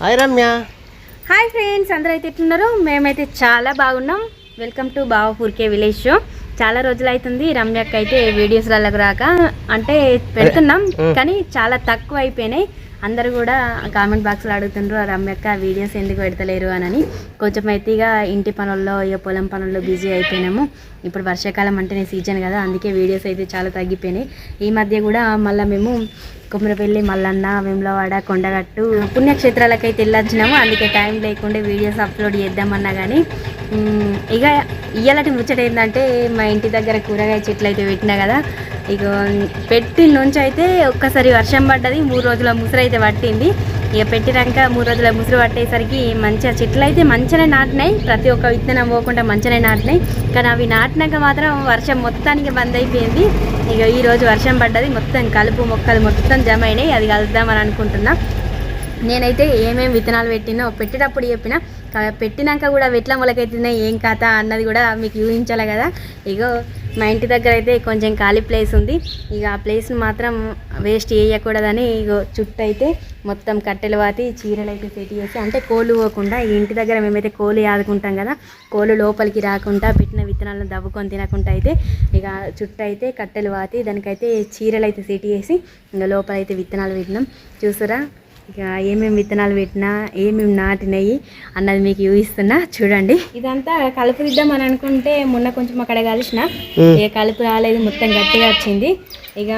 Hi Ramya. Hi friends అందరూ అయితే ఎట్లున్నారు? మేమైతే చాలా బాగున్నాం. వెల్కమ్ టు బావపూర్కే విలేజ్ షో. చాలా రోజులు అవుతుంది రమ్యక్క అయితే వీడియోస్లకు రాక. అంటే పెడుతున్నాం కానీ చాలా తక్కువ అయిపోయినాయి అందరూ కూడా కామెంట్ బాక్స్లో అడుగుతుండ్రు రమ్యక్క వీడియోస్ ఎందుకు పెడతలేరు? అని కొంచెం అయితేగా ఇంటి పనుల్లో ఇక పొలం పనుల్లో బిజీ అయిపోయినాము. ఇప్పుడు వర్షాకాలం అంటేనే సీజన్ కదా అందుకే వీడియోస్ అయితే చాలా తగ్గిపోయినాయి. ఈ మధ్య కూడా మళ్ళీ మేము కుమ్మరపల్లి మల్లన్న వేములవాడ కొండగట్టు పుణ్యక్షేత్రాలకైతే వెళ్ళొచ్చినాము. అందుకే టైం లేకుండా వీడియోస్ అప్లోడ్ చేద్దామన్నా కానీ ఇక ఇయ్యాలటి ముచ్చట ఏంటంటే మా ఇంటి దగ్గర కూరగాయ చెట్లు అయితే పెట్టినా కదా ఇక పెట్టిన నుంచి అయితే ఒక్కసారి వర్షం పడ్డది మూడు రోజుల ముసురు అయితే పట్టింది. ఇక పెట్టినాక మూడు రోజుల ముసురు పట్టేసరికి మంచిగా చెట్లు అయితే మంచిగానే నాటినాయి. ప్రతి ఒక్క విత్తనం పోకుండా మంచిగానే నాటినాయి. కానీ అవి నాటినాక మాత్రం వర్షం మొత్తానికి బంద్ అయిపోయింది. ఇక ఈ రోజు వర్షం పడ్డది మొత్తం కలుపు మొక్కలు మొత్తం జమ అయినాయి. అది కలుద్దామని అనుకుంటున్నా. నేనైతే ఏమేమి విత్తనాలు పెట్టినో పెట్టేటప్పుడు చెప్పిన పెట్టినాక కూడా వెట్ల మొలకైతున్నాయి ఏం కథ అన్నది కూడా మీకు ఊహించాలి కదా. ఇగో మా ఇంటి దగ్గర అయితే కొంచెం ఖాళీ ప్లేస్ ఉంది. ఇక ఆ ప్లేస్ని మాత్రం వేస్ట్ చేయకూడదని ఇగో చుట్టూ అయితే మొత్తం కట్టెలు వాతి చీరలు అయితే సెట్ చేసి అంటే కోళ్ళు పోకుండా ఈ ఇంటి దగ్గర మేమైతే కోళ్ళు ఆదుకుంటాం కదా కోళ్ళు లోపలికి రాకుండా పెట్టిన విత్తనాలను దవ్వుకొని తినకుండా అయితే ఇక చుట్టూ అయితే కట్టెలు వాతి దానికైతే చీరలు అయితే సెట్ చేసి ఇంకా లోపల అయితే విత్తనాలు పెట్టినాం. చూసారా? ఇక ఏమేమి విత్తనాలు పెట్టినా ఏమేమి నాటినాయి అన్నది మీకు ఊహిస్తున్నా చూడండి. ఇదంతా కలుపు దిద్దాం అని అనుకుంటే మొన్న కొంచెం అక్కడ కలిసిన. ఇక కలుపు రాలేదు మొత్తం గట్టిగా వచ్చింది. ఇక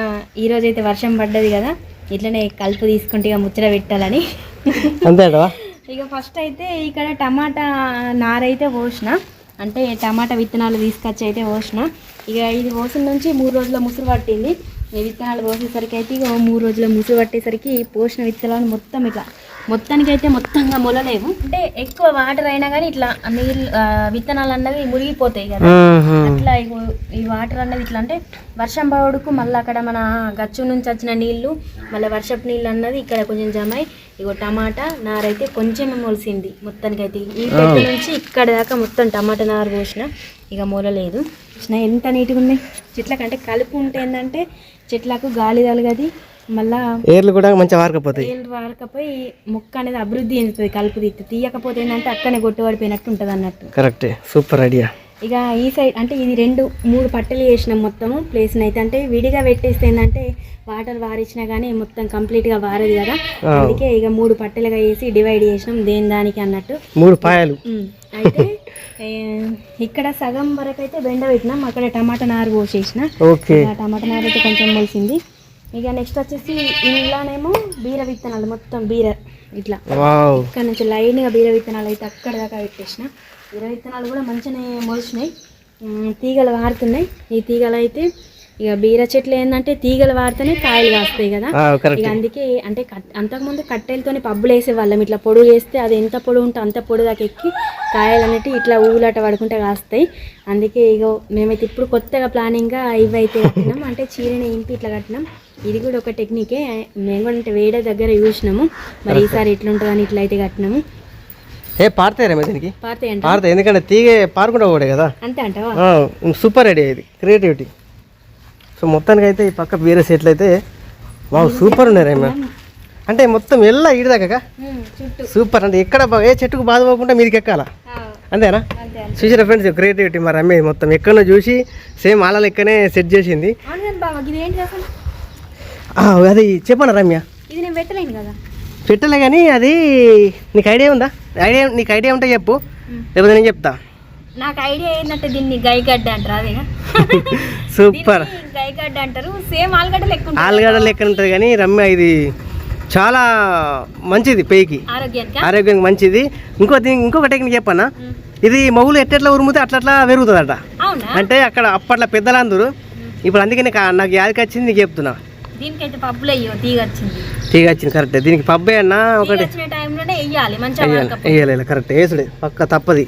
ఈ రోజు అయితే వర్షం పడ్డది కదా ఇట్లనే కలుపు తీసుకుంటే ఇక ముచ్చట పెట్టాలని. ఇక ఫస్ట్ అయితే ఇక్కడ టమాటా నారైతే పోసిన. అంటే టమాటా విత్తనాలు తీసుకొచ్చి అయితే పోసిన. ఇక ఇది పోసిన నుంచి మూడు రోజుల ముసురు పట్టింది. ఈ విత్తనాలు పోసేసరికి అయితే ఇక మూడు రోజుల ముసురు పట్టేసరికి పోసిన విత్తనాలు మొత్తం ఇట్లా. మొత్తానికి అయితే మొత్తంగా మొలలేవు. అంటే ఎక్కువ వాటర్ అయినా కానీ ఇట్లా నీళ్ళు విత్తనాలు అన్నవి మునిగిపోతాయి కదా. అట్లా ఇగో ఈ వాటర్ అన్నది ఇట్లా అంటే వర్షం పడుకు మళ్ళీ అక్కడ మన గచ్చు నుంచి వచ్చిన నీళ్ళు మళ్ళీ వర్షపు నీళ్ళు అన్నది ఇక్కడ కొంచెం జమ ఇగో టమాటా నారైతే కొంచెం మొలిసింది మొత్తానికి అయితే ఈ పెట్టు నుంచి ఇక్కడ దాకా మొత్తం టమాటా నారు పోసిన. ఇక మూలలేదు చూసినా ఎంత నీట్గా ఉన్నాయి చెట్లకంటే కలుపు ఉంటే ఏంటంటే చెట్లకు గాలి తలగది మళ్ళా ఏర్లు కూడా మంచిగా వారకపోతాయి. వారకపోయి మొక్క అనేది అభివృద్ధి చెందుతుంది. కలుపు తీయకపోతే ఏంటంటే అక్కడనే కొట్టుబడిపోయినట్టు ఉంటుంది అన్నట్టు కరెక్టే. Super idea. ఇక ఈ సైడ్ అంటే ఇది రెండు మూడు పట్టెలు చేసినాం మొత్తము. ప్లేస్ని అయితే అంటే విడిగా పెట్టేస్తే ఏంటంటే వాటర్ వారించినా కానీ మొత్తం కంప్లీట్గా వారదు కదా. అందుకే ఇక మూడు పట్టెలుగా వేసి డివైడ్ చేసినాం దేని దానికి అన్నట్టు. మూడు పాయలు. అయితే ఇక్కడ సగం వరకు అయితే బెండ పెట్టినాం. అక్కడ టమాటా నారు పోసేసిన. టమాటా నారు అయితే కొంచెం మొలిసింది ఇక నెక్స్ట్ వచ్చేసి ఇంట్లోనేమో బీర విత్తనాలు మొత్తం బీర ఇట్లా. ఇక్కడ నుంచి లైన్గా బీర విత్తనాలు అయితే అక్కడ దాకా పెట్టేసిన. బీర విత్తనాలు కూడా మంచిగానే మొలిచినాయి. తీగలు వారుతున్నాయి. ఈ తీగలు అయితే ఇక బీర చెట్లు ఏంటంటే తీగలు వారితేనే కాయలు కాస్తాయి కదా. ఇక అందుకే అంటే అంతకుముందు కట్టెలతోని పబ్బులు వేసేవాళ్ళం ఇట్లా పొడుగు వేస్తే అది ఎంత పొడుగు ఉంటే అంత పొడుగు దాకా ఎక్కి కాయలు అనేవి ఇట్లా ఊగులాట పడుకుంటే కాస్తాయి. అందుకే ఇగో మేమైతే ఇప్పుడు కొత్తగా ప్లానింగ్గా ఇవి అయితే కట్టినాం. అంటే చీరని ఇంపి ఇట్లా కట్టినాం. ఇది కూడా ఒక టెక్నికే. మేము కూడా అంటే వేడే దగ్గర చూసినాము. మరి ఈసారి ఎట్లుంటుందని ఇట్లా అయితే కట్టినాము. ఏ పారుతాయి రమ్య దీనికి? పారుతాయి ఎందుకంటే తీగే పారుకుండా కూడా కదా. అంతే అంటావా సూపర్ ఐడియా ఇది క్రియేటివిటీ. సో మొత్తానికి అయితే ఈ పక్క వేరే సెట్లు అయితే వావ్ సూపర్ ఉన్నాయి రమ్య. అంటే మొత్తం ఎల్లా చుట్టూ. సూపర్ అంటే ఎక్కడ ఏ చెట్టుకు బాధ పోకుండా మీదకి ఎక్కాలా? అంతేనా? అంతే అంతే. చూసిన ఫ్రెండ్స్ క్రియేటివిటీ మరి రమ్య మొత్తం. ఎక్కడో చూసి సేమ్ అలా లెక్కనే సెట్ చేసింది. అది చెప్పండి రమ్య? ఇది నేను పెట్టలేను కదా. పెట్టలే కానీ అది నీకు ఐడియా ఉందా? ఐడియా నీకు ఐడియా ఉంటే చెప్పు. లేకపోతే నేను చెప్తా. నాకు ఐడియా ఏంటంటే దీన్ని గైగడ్డ అంటారు సూపర్. గైగడ్డ అంటారు. సేమ్ ఆలుగడ్డ లెక్క ఆలుగడ్డ లెక్క ఉంటుంది కానీ రమ్య ఇది చాలా మంచిది పేయికి. ఆరోగ్యానికి? ఆరోగ్యానికి మంచిది. ఇంకో ఇంకొక టెక్నిక్ చెప్పన్నా. ఉమ్. ఇది మగులు ఎట్లెట్లా ఉరుముతే అట్లా అట్లా పెరుగుతుందట అంటే అక్కడ అప్పట్లో పెద్దలందరూ. ఇప్పుడు అందుకే నీకు నాకు యాదకి వచ్చింది నీకు చెప్తున్నా. దీనికైతే పప్పులు అయ్యో తీగ వచ్చింది తీగ వచ్చింది కరెక్ట్ దీనికి పబ్బే అన్న ఒకటి వచ్చిన టైంలోనే వేయాలి మంచిగా వేయాలి కరెక్ట్ వేసుడే పక్క తప్పది.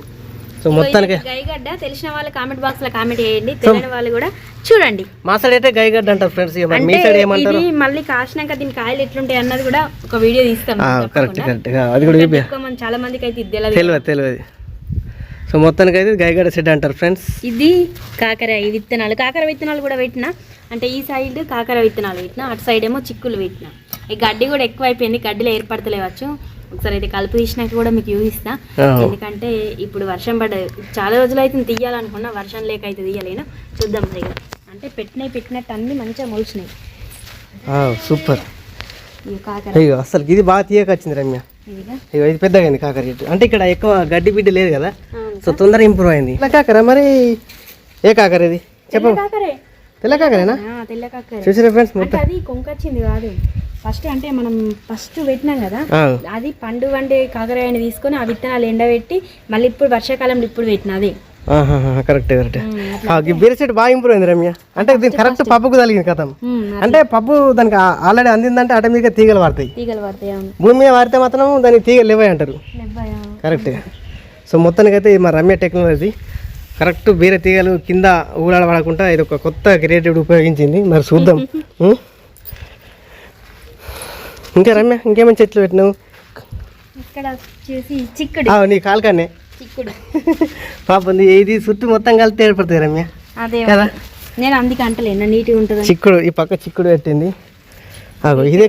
సో మొత్తానికి గైగడ్డ. తెలిసిన వాళ్ళు కామెంట్ బాక్స్లో కామెంట్ చేయండి. తెలియని వాళ్ళు కూడా చూడండి. మా సైడ్ అయితే గైగడ్డ అంటారు ఫ్రెండ్స్ మీ సైడ్ ఏమంటారు? మళ్ళీ కాసినాక దీని కాయలు ఎట్లుంటాయి అన్నది కూడా ఒక వీడియో తీస్తాం కరెక్ట్ కరెక్ట్ అది కూడా చాలా మందికి అయితే ఇది తెలియదు తెలియదు సో మొత్తానికి అయితే గైగడ్డ సెట్ అంటారు ఫ్రెండ్స్ ఇది కాకర ఈ విత్తనాలు. కాకర విత్తనాలు కూడా పెట్టిన అంటే ఈ సైడ్ కాకర విత్తనాలు పెట్టిన అటు సైడ్ ఏమో చిక్కులు పెట్టిన. ఈ గడ్డి కూడా ఎక్కువ అయిపోయింది గడ్డిలో ఏర్పడతలేవచ్చు. ఒకసారి అయితే కలుపు తీసినాక కూడా మీకు ఆ. ఎందుకంటే ఇప్పుడు వర్షం పడ్డది చాలా రోజులు అయితే తీయాలనుకున్నా వర్షం లేక అయితే తీయలేను. చూద్దాం ఇక అంటే పెట్టినవి పెట్టినట్టు అన్ని మంచిగా మొలిచినాయి. సూపర్. ఇగో అసలు ఇది బాగా తీయక వచ్చింది రమ్య. ఇగో ఇది పెద్దగా అయింది కాకర చెట్టు. అంటే ఇక్కడ ఎక్కువ గడ్డి బిడ్డ లేదు కదా. సో తొందరగా ఇంప్రూవ్ అయింది. కాకర మరి ఏ కాకర ఇది? చెప్పు తెల్ల కాకరే తెల్ల కాకరేనా ఆ, తెల్ల కాకరే చూసారా ఫ్రెండ్స్ మొత్తం? అది కొంకొచ్చింది కాదు. ఫస్ట్ అంటే మనం ఫస్ట్ పెట్టినాం కదా అది పండు వండే కాకరాయని తీసుకొని ఆ విత్తనాలు ఎండబెట్టి మళ్ళీ ఇప్పుడు వర్షాకాలంలో ఇప్పుడు పెట్టిన అది. కరెక్ట్ కరెక్ట్ బీర చెట్టు బాగా ఇంప్రూవ్ అయింది రమ్య. అంటే దీనికి కరెక్ట్ పప్పుకు తగిలింది కథం. అంటే పప్పు దానికి ఆల్రెడీ అందిందంటే ఆటోమేటిక్గా తీగలు అవును. భూమి మీద వాడితే మాత్రం దానికి తీగలు లేవై అంటారు. కరెక్ట్ సో మొత్తానికి అయితే మా రమ్య టెక్నాలజీ. కరెక్ట్ బీర తీగలు కింద ఊడాడ పడకుండా ఇది ఒక కొత్త క్రియేటివ్ ఉపయోగించింది. మరి చూద్దాం? ఇంకా రమ్య ఇంకేమైనా చెట్లు పెట్టినావు? నీ కాలుకన్నే చిక్కుడు. పాపం ఇది చుట్టూ మొత్తం కలిపి ఏర్పడుతుంది రమ్య. కదా? నేను అందుకే అంటలేను నీట్గా ఉంటుంది చిక్కుడు ఈ పక్క చిక్కుడు పెట్టింది. ఇదే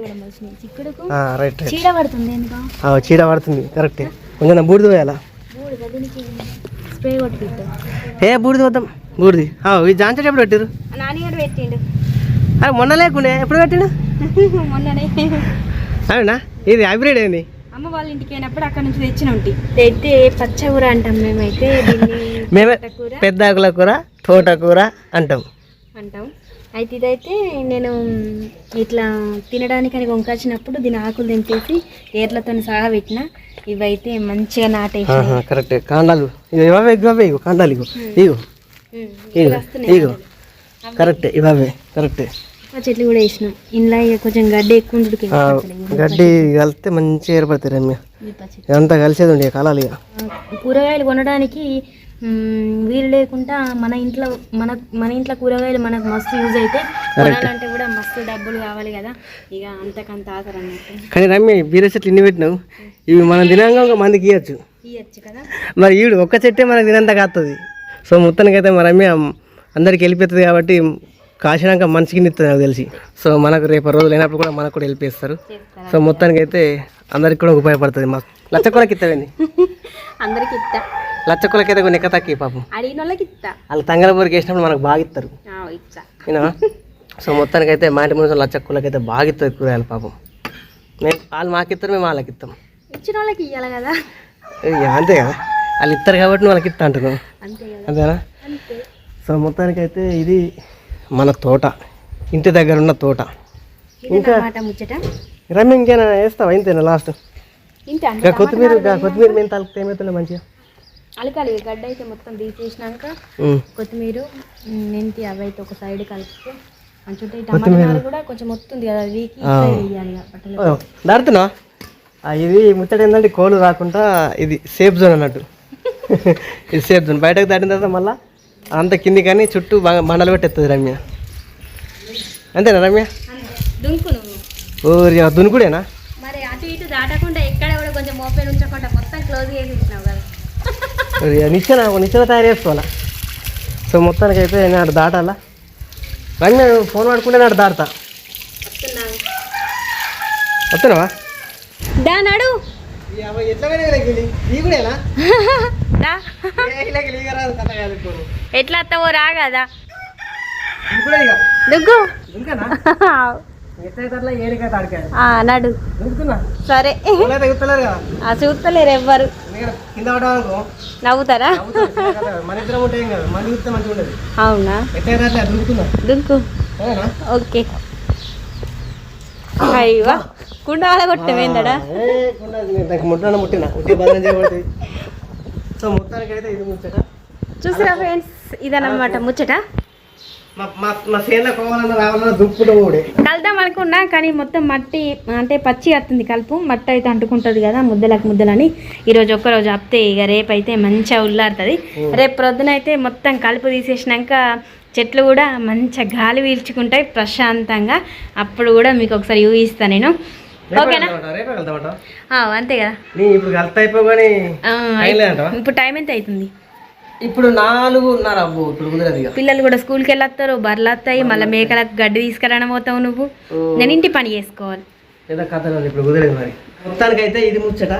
రైట్ చీడ పడుతుంది చీడ పడుతుంది కరెక్ట్ కొంచెం బూడిద పోయాలా? స్ప్రే కొట్టిద్దాం ఏ బూడిద వద్దాం బూడిది. ఈ జాంచటి ఎప్పుడు పెట్టారు నాన్నగారు పెట్టిండు. అది మొన్న లేకుండే ఎప్పుడు పెట్టిండు? మొన్ననే. అవునా? ఇది హైబ్రిడ్ ఏంది? అమ్మ వాళ్ళ ఇంటికి అయినప్పుడు అక్కడ నుంచి తెచ్చిన ఉంటి. అయితే పచ్చకూర అంటాం మేమైతే మేమే తోటకూర. పెద్ద ఆకుల కూర తోటకూర అంటాం. అంటాం. అయితే ఇదైతే నేను ఇట్లా తినడానికని వంకాచినప్పుడు దీని ఆకులు తెంపేసి ఏర్లతో సహా పెట్టిన. ఇవైతే మంచిగా నాటేసి కరెక్ట్. కాండాలు. ఇవే ఇవే ఇగో కాండాలు ఇగో. ఇగో. ఇగో ఇగో. కరెక్ట్ ఇవే కరెక్ట్. చెట్లు కూడా వేసినాం. ఇంట్లో ఇక కొంచెం గడ్డి ఎక్కువ గడ్డి కలిస్తే మంచిగా ఏర్పడతాయి రమ్య. ఇదంతా కలిసేది ఉండే కాలాలు ఇక కూరగాయలు కొనడానికి వీలు లేకుండా మన ఇంట్లో మన మన ఇంట్లో కూరగాయలు మనకు మస్తు యూజ్ అయితే కొనాలంటే కూడా మస్తు డబ్బులు కావాలి కదా. ఇక అంతకంత ఆఖరు అన్నట్టు. కానీ రమ్య బీర చెట్లు ఇన్ని పెట్టినావు? ఇవి మనం ఒక మందికి ఇవ్వచ్చు ఇయ్యచ్చు కదా. మరి ఈడు ఒక్క చెట్టే మనకు తినంత కాస్తుంది సో మొత్తానికి అయితే మరి రమ్య అందరికి వెళ్ళిపోతుంది కాబట్టి కాసినాక మనిషికి ఇస్తుంది నాకు తెలిసి. సో మనకు రేపు రోజులు అయినప్పుడు కూడా మనకు కూడా వెళ్ళిపోస్తారు చేస్తారా. సో మొత్తానికి అయితే అందరికి కూడా ఉపయోగపడుతుంది. మాకు లచ్చ కూరకి ఇస్తామండి అందరికి ఇస్తా లచ్చ కూరకి అయితే కొన్ని ఎక్క తక్కువ పాపం. అడిగిన వాళ్ళకి ఇస్తా వాళ్ళు తంగలపూరికి వేసినప్పుడు మనకు బాగా ఇస్తారు. ఇస్తా సో మొత్తానికి అయితే మా ఇంటి ముందు లచ్చ కూరకి అయితే బాగా ఇస్తుంది కూరగాయలు పాపం. మేము వాళ్ళు మాకు ఇస్తారు మేము వాళ్ళకి ఇస్తాం ఇచ్చిన వాళ్ళకి ఇవ్వాలి కదా ఇక అంతే కదా? వాళ్ళు ఇస్తారు కాబట్టి వాళ్ళకి ఇస్తా కదా. అంతేనా? అంతే. సో మొత్తానికి అయితే ఇది మన తోట. ఇంటి దగ్గర ఉన్న తోట. ముచ్చట? రమ్య ఇంకేనా వేస్తావా? ఇంతేనా లాస్ట్ ఇంకా కొత్తిమీర ఇంకా కొత్తిమీర మేము తలకితే ఏమవుతుండే మంచిగా? అలకాలి గడ్డ అయితే మొత్తం తీసేసినాక. కొత్తిమీర మెంతి అవి అయితే ఒక సైడ్ కలిపితే టమాటాలు కూడా కొంచెం కదా వీకి ఇది ముచ్చట ఏంటంటే కోళ్ళు రాకుండా ఇది సేఫ్ జోన్ అన్నట్టు. ఇది సేఫ్ జోన్ బయటకు దాటిన తర్వాత మళ్ళీ అంత కింది కానీ చుట్టూ బాగా మండలు పెట్టేస్తుంది రమ్య. అంతేనా రమ్య? దునుకుడేనా? మరి అటు ఇటు దాటకుండా ఎక్కడ కూడా కొంచెం ఓపెన్ ఉంచకుండా మొత్తం క్లోజ్ చేసి ఇచ్చినావు కదా ఓరి, ఆ నిచ్చెన ఒక నిచ్చెన తయారు చేసుకోవాలా? సో మొత్తానికి అయితే నేను అటు దాటాలా? రమ్య నువ్వు ఫోన్ వాడుకుంటే నాడు దాటుతా. వస్తున్నాను వస్తున్నావా? దా నడు. ఎట్లా వస్తావో రా. కదా దుగ్గు. ఆ, నడు. సరే. ఆ చూస్తలేరు ఎవ్వరు. కింద నవ్వుతారా? మన ఇద్దరం ఉంటే ఏం కాదు. మళ్ళీ చూస్తే మంచిగా ఉండదు. అవునా? ఎట్లా దుంకు ఓకే. అయ్యో. కుండ కొట్టమేందడా ముట్టిన ముట్టిన. ఉట్టి సో ఇది ముచ్చట. చూసారా ఫ్రెండ్స్? ఇదన్నమాట ముచ్చట. కలుద్దాం అనుకున్నా కానీ మొత్తం మట్టి అంటే పచ్చి వస్తుంది కలుపు. మట్టి అయితే అంటుకుంటుంది కదా ముద్దలకు ముద్దలని. ఈరోజు ఒక్కరోజు అప్తే ఇక రేపు అయితే మంచిగా ఉల్లాడుతుంది. రేపు ప్రొద్దున అయితే మొత్తం కలుపు తీసేసినాక చెట్లు కూడా మంచిగా గాలి పీల్చుకుంటాయి ప్రశాంతంగా. అప్పుడు కూడా మీకు ఒకసారి ఊహిస్తాను నేను. ఓకేనా? అంతే కదా. ఇప్పుడు టైం ఎంత అవుతుంది? ఇప్పుడు నాలుగున్నర అబ్బో ఇప్పుడు కుదరదు ఇక. పిల్లలు కూడా స్కూల్కి వెళ్ళొస్తారు బర్రెలు వస్తాయి మళ్ళీ మేకలకు గడ్డి తీసుకురావడం పోతావు నువ్వు. నేను ఇంటి పని చేసుకోవాలి. ఏదో కథ ఉంది ఇప్పుడు కుదరదు మరి. మొత్తానికైతే ఇది ముచ్చట.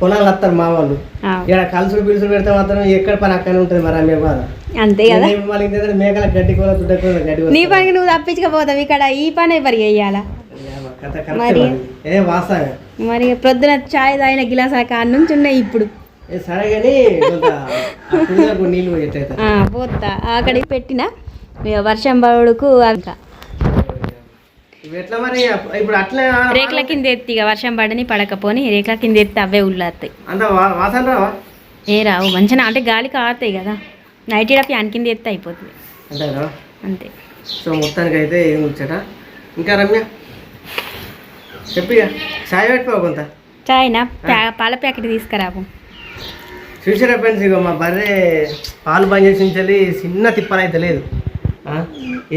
పొలాలు వస్తారు మా వాళ్ళు. ఇక్కడ కలుసులు పిలుసులు పెడితే మాత్రం ఎక్కడ పని అక్కడనే ఉంటుంది మరి అమ్మే బాధ. అంతే కదా. మళ్ళీ మేకల గడ్డి కూర దుడ్డ కూర గడ్డి. నీ పనికి నువ్వు తప్పించకపోతావు ఇక్కడ ఈ పని కథ కరెక్టే మరి? ఏ వాసన మరి ప్రొద్దున చాయ్ తాగిన గిలాస్ కాడ నుంచి ఉన్నాయి ఇప్పుడు. సరే కానీ నీళ్ళు పోతా. అక్కడికి పెట్టిన. వర్షం పడుకు ఇంకా రేకుల కింద ఎత్తి ఇక వర్షం పడని పడకపోని రేకుల కింద ఎత్తి అవే రావా? ఏ రావు. మంచిగా అంటే గాలి కారుతాయి కదా. నైట్ ఈడ ఫ్యాన్ కింద ఎత్తి అయిపోతుంది. అంతే సో మొత్తానికి అయితే ఏం ముచ్చట? ఇంకా రమ్య? చెప్పిగా చాయ్ పెట్టుకో కొంత. చాయ్ నా ప్యా- పాల ప్యాకెట్ తీసుకురాపు. చూసారా ఫ్రెండ్స్ ఇగో మా బర్రె పాలు బంద్ చేసి ఉంచాలి చిన్న తిప్పలైతే లేదు?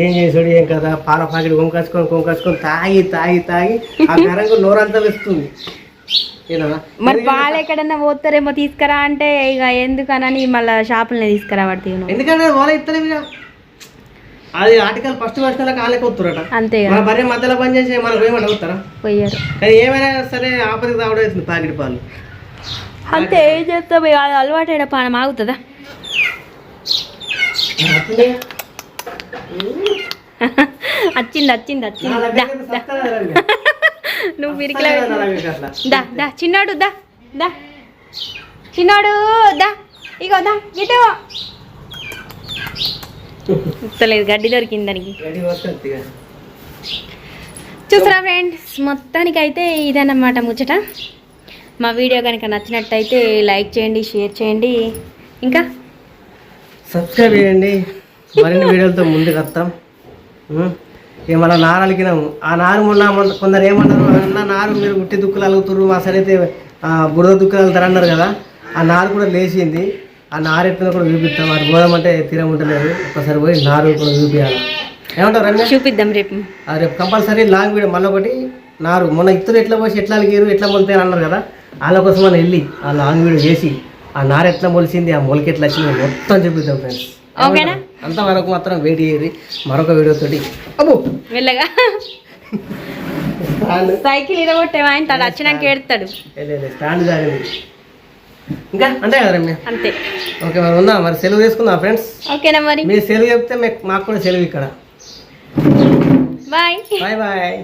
ఏం చేసాడు ఏం కదా పాల ప్యాకెట్ కొనుకొచ్చుకొని కొనుకొచ్చుకొని తాగి తాగి తాగి ఆ గరంగా నోరంతా వేస్తుంది. మరి పాలు ఎక్కడన్నా పోతారేమో తీసుకురా అంటే ఇక ఎందుకనని మళ్ళీ షాపులనే నువ్వు ఎందుకంటే వాళ్ళ ఇస్తలేవు ఇక అది ఆర్టికల్ ఫస్ట్ వచ్చిన కాళ్ళకి వస్తురట అంతే మన బర్రె మధ్యలో పని చేసి మనకు ఏమన్నా అవుతారా పోయారు. కానీ ఏమైనా సరే ఆపదికి తాగడం అవుతుంది ప్యాకెట్ పాలు. అంతే ఏం చేస్తావు? అది అలవాటు అయిన పానం ఆగుతుందా? వచ్చింది వచ్చింది వచ్చింది నువ్వు పిరికిలా దా దా చిన్నాడు దా దా. చిన్నాడు దా. ఇగో దా ఇటు. ఇస్తలేదు గడ్డి దొరికింది దానికి. చూసారా ఫ్రెండ్స్ మొత్తానికి అయితే ఇదన్నమాట ముచ్చట. మా వీడియో కనుక నచ్చినట్టయితే లైక్ చేయండి షేర్ చేయండి. ఇంకా? సబ్స్క్రైబ్ చేయండి. మరిన్ని వీడియోలతో ముందుకు వస్తాం. ఇక మన నార అలికినాము. ఆ నారు మొన్న కొందరు ఏమన్నారు అన్న నారు మీరు ఉట్టి దుక్కులు అలుగుతున్నారు మా ఆ, బురద దుక్కులు వెళ్తారు అన్నారు కదా. ఆ నారు కూడా లేచింది. ఆ నారు ఎట్లా కూడా చూపిస్తాం. అది పోదామంటే తీరం ఉంటలేదు ఒకసారి పోయి నారు కూడా చూపించాలి ఏమంటారు రమ్య? చూపిద్దాం రేపు. రేపు కంపల్సరీ లాంగ్ వీడియో మళ్ళీ ఒకటి నారు. మొన్న ఇత్తులు ఎట్లా పోసి ఎట్లా అలిగారు ఎట్లా మొలుతారు అన్నారు కదా. వాళ్ళ కోసం మనం వెళ్ళి ఆ లాంగ్ వీడియో చేసి ఆ నారు ఎట్లా మొలిచింది ఆ మొలక ఎట్లా వచ్చింది మొత్తం చూపిద్దాం ఫ్రెండ్స్ ఓకేనా? అంతవరకు మాత్రం వెయిట్ చేయరు. మరొక వీడియోతోటి అబ్బో! స్టాండ్. సైకిల్ ఇరగొట్టేవా ఆయన తను వచ్చినాక ఏడుతాడు. స్టాండ్ జారింది ఇంకా అంటే కదా రమ్య? అంతే. ఓకే మరి ఉందా? మరి సెలవు తీసుకుందాం ఫ్రెండ్స్ ఓకేనా మరి? మీరు సెలవు చెప్తే మాకు కూడా సెలవు ఇక్కడ. బాయ్. Bye bye.